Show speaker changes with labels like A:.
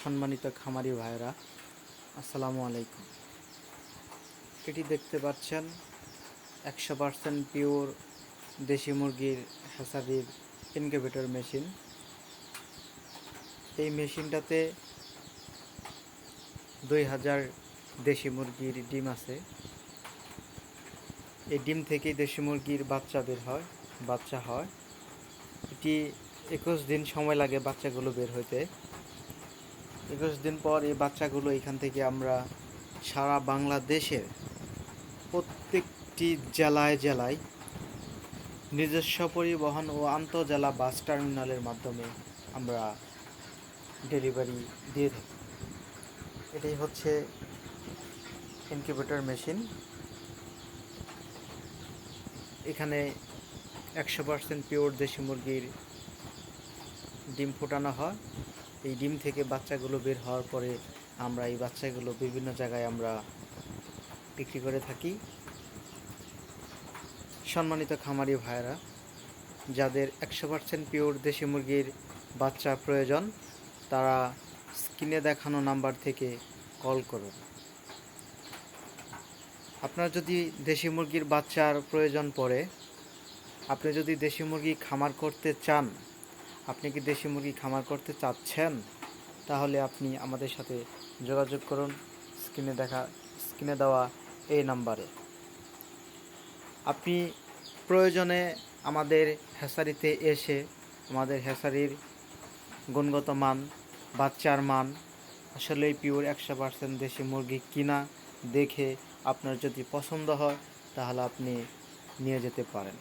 A: সম্মানিত খামারি ভাইরা আসসালামু আলাইকুম। এটি দেখতে পাচ্ছেন, একশো পার্সেন্ট পিওর দেশি মুরগির হেসারির ইনকিউবেটর মেশিন। এই মেশিনটাতে দুই হাজার দেশি মুরগির ডিম আছে। এই ডিম থেকেই দেশি মুরগির বাচ্চা বের হয়, বাচ্চা হয়। এটি একুশ দিন সময় লাগে বাচ্চাগুলো বের হইতে। একুশ দিন পর এই বাচ্চাগুলো এখান থেকে আমরা সারা বাংলাদেশের প্রত্যেকটি জেলায় জেলায় নিজস্ব পরিবহন ও আন্তঃজেলা বাস টার্মিনালের মাধ্যমে আমরা ডেলিভারি দিয়ে থাকি। এটাই হচ্ছে ইনকিউবেটর মেশিন। এখানে একশো পার্সেন্ট পিওর দেশি মুরগির ডিম ফোটানো হয়। এই ডিম থেকে বাচ্চাগুলো বের হওয়ার পরে আমরা এই বাচ্চাগুলো বিভিন্ন জায়গায় আমরা বিক্রি করে থাকি। সম্মানিত খামারি ভাইয়েরা, যাদের একশো পার্সেন্ট পিওর দেশি মুরগির বাচ্চা প্রয়োজন, তারা স্ক্রিনে দেখানো নাম্বার থেকে কল করুন। আপনার যদি দেশি মুরগির বাচ্চার প্রয়োজন পড়ে, আপনি যদি দেশি মুরগি খামার করতে চান আপনি কি দেশি মুরগি খামার করতে চাচ্ছেন? তাহলে আপনি আমাদের সাথে যোগাযোগ করুন। স্ক্রিনে দেখা, স্ক্রিনে দেওয়া এই নাম্বারে। আপনি প্রয়োজনে আমাদের হেসারিতে এসে আমাদের হেসারির গুণগত মান, বাচ্চার মান, আসলেই পিওর একশো পার্সেন্ট দেশি মুরগি কিনা দেখে আপনার যদি পছন্দ হয়, তাহলে আপনি নিয়ে যেতে পারেন।